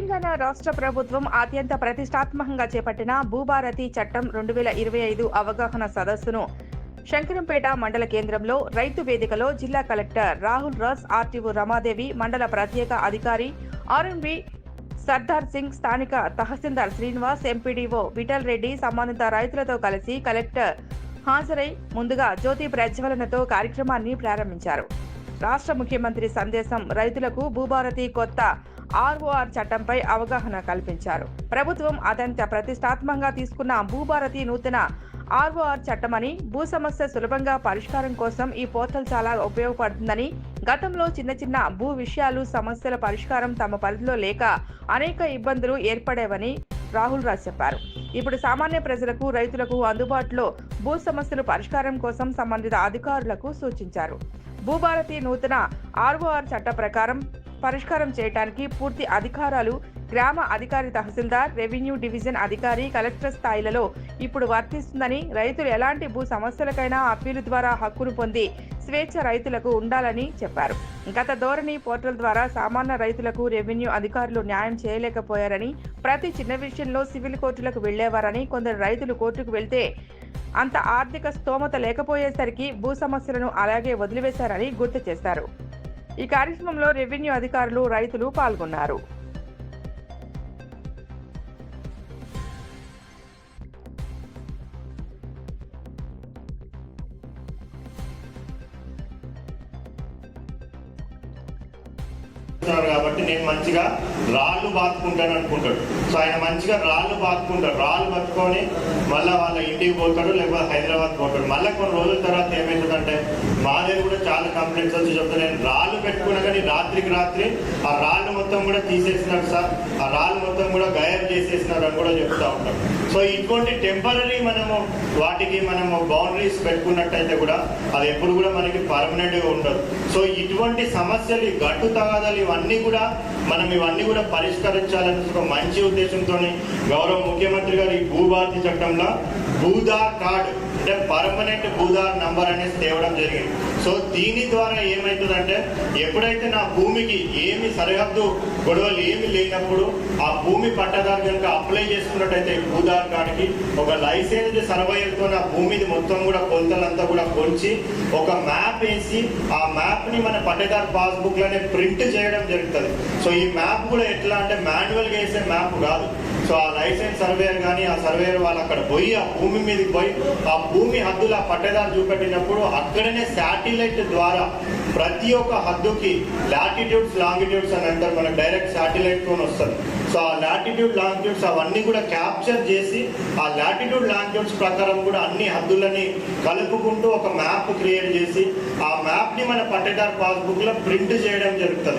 తెలంగాణ రాష్ట్ర ప్రభుత్వం అత్యంత ప్రతిష్టాత్మకంగా చేపట్టిన భూభారతి చట్టం రెండు వేల ఇరవై ఐదు అవగాహన సదస్సును శంకరంపేట మండల కేంద్రంలో రైతు వేదికలో జిల్లా కలెక్టర్ రాహుల్ రాజ్ ఆర్టీఓ రమాదేవి మండల ప్రత్యేక అధికారి ఆర్ఎన్బి సర్దార్ సింగ్ స్థానిక తహసీల్దార్ శ్రీనివాస్ ఎంపీడీఓ విఠల్ రెడ్డి సంబంధిత రైతులతో కలిసి కలెక్టర్ హాజరై ముందుగా జ్యోతి ప్రజ్వలనతో కార్యక్రమాన్ని ప్రారంభించారు. రాష్ట్ర ముఖ్యమంత్రి సందేశం రైతులకు భూభారతి కొత్త ఆర్ఓఆర్ చట్టంపై అవగాహన కల్పించారు. ప్రభుత్వం అత్యంత ప్రతిష్టాత్మకంగా తీసుకున్న భూభారతి నూతన ఆర్ఓఆర్ చట్టమని భూ సమస్య సులభంగా పరిష్కారం కోసం ఈ పోర్టల్ చాలా ఉపయోగపడుతుందని గతంలో చిన్న చిన్న భూ విషయాలు సమస్యల పరిష్కారం తమ పరిధిలో లేక అనేక ఇబ్బందులు ఏర్పడేవని రాహుల్ రాజ్ చెప్పారు. ఇప్పుడు సామాన్య ప్రజలకు రైతులకు అందుబాటులో భూ సమస్యలు పరిష్కారం కోసం సంబంధిత అధికారులకు సూచించారు. భూభారతి నూతన ఆర్ఓఆర్ చట్ట ప్రకారం పరిష్కారం చేయడానికి పూర్తి అధికారాలు గ్రామ అధికారి తహసీల్దార్ రెవెన్యూ డివిజన్ అధికారి కలెక్టర్ స్థాయిలలో ఇప్పుడు వర్తిస్తుందని రైతులు ఎలాంటి భూ సమస్యలకైనా అప్పీలు ద్వారా హక్కును పొంది స్వేచ్ఛ రైతులకు ఉండాలని చెప్పారు. గత ధోరణి పోర్టల్ ద్వారా సామాన్య రైతులకు రెవెన్యూ అధికారులు న్యాయం చేయలేకపోయారని ప్రతి చిన్న విషయంలో సివిల్ కోర్టులకు వెళ్ళేవారని కొందరు రైతులు కోర్టుకు వెళ్తే అంత ఆర్థిక స్తోమత లేకపోయేసరికి భూ సమస్యలను అలాగే వదిలివేశారని గుర్తు చేశారు. ఈ కార్యక్రమంలో రెవెన్యూ అధికారులు రైతులు పాల్గొన్నారు. కాబట్టి నేను మంచిగా రాళ్ళు బాతుకుంటాను అనుకుంటాడు. సో ఆయన మంచిగా రాళ్ళు బాతుకుంటాడు. రాళ్ళు పట్టుకొని మళ్ళీ వాళ్ళ ఇంటికి పోతాడు లేకపోతే హైదరాబాద్ పోతాడు. మళ్ళీ కొన్ని రోజుల తర్వాత ఏమవుతుందంటే మా దగ్గర కూడా చాలా కంప్లైంట్స్ వచ్చి చెప్తాను నేను రాళ్ళు పెట్టుకున్నా కానీ రాత్రికి రాత్రి ఆ రాళ్ళు మొత్తం కూడా తీసేసినారు సార్. ఆ రాళ్ళు మొత్తం కూడా గాయం చేసేసినారు అని కూడా చెప్తా ఉంటాం. సో ఇటువంటి టెంపరీ మనము వాటికి మనము బౌండరీస్ పెట్టుకున్నట్టయితే కూడా అది ఎప్పుడు కూడా మనకి పర్మనెంట్గా ఉండదు. సో ఇటువంటి సమస్యలు ఈ గట్టు తగాదాలు ఇవన్నీ కూడా మనం ఇవన్నీ కూడా పరిష్కరించాలని ఒక మంచి ఉద్దేశంతో గౌరవ ముఖ్యమంత్రి గారు ఈ భూభారతి చట్టంలో భూదార్ కార్డ్ అంటే పర్మనెంట్ భూదార్ నంబర్ అనేది తేవడం జరిగింది. సో దీని ద్వారా ఏమవుతుందంటే ఎప్పుడైతే నా భూమికి ఏమి సరిహద్దు గొడవలు ఏమి లేనప్పుడు ఆ భూమి పట్టదారు కనుక అప్లై చేసుకున్నట్టయితే ఈ భూదార్ కార్డుకి ఒక లైసెన్స్ సర్వైర్తో నా భూమిది మొత్తం కూడా కొలతలంతా కూడా కొలిచి ఒక మ్యాప్ వేసి ఆ మ్యాప్ని మన పట్టదారు పాస్బుక్లోనే ప్రింట్ చేయడం జరుగుతుంది. సో ఈ మ్యాప్ కూడా ఎట్లా అంటే మాన్యువల్గా వేసే మ్యాప్ కాదు. సో ఆ లైసెన్స్ సర్వేయర్ కానీ ఆ సర్వేయర్ వాళ్ళు అక్కడ పోయి ఆ భూమి మీదకి పోయి ఆ భూమి హద్దులు ఆ పట్టేదారు చూపెట్టినప్పుడు అక్కడనే శాటిలైట్ ద్వారా ప్రతి ఒక్క హద్దుకి లాటిట్యూడ్స్ లాంగిట్యూడ్స్ అని అంటారు మనకు డైరెక్ట్ శాటిలైట్ ఫోన్ వస్తుంది. సో ఆ లాటిట్యూడ్ లాంగిట్యూడ్స్ అవన్నీ కూడా క్యాప్చర్ చేసి ఆ లాటిట్యూడ్ లాంగిట్యూడ్స్ ప్రకారం కూడా అన్ని హద్దులని కలుపుకుంటూ ఒక మ్యాప్ క్రియేట్ చేసి ఆ మ్యాప్ని మన పట్టేదారు పాస్బుక్లో ప్రింట్ చేయడం జరుగుతుంది.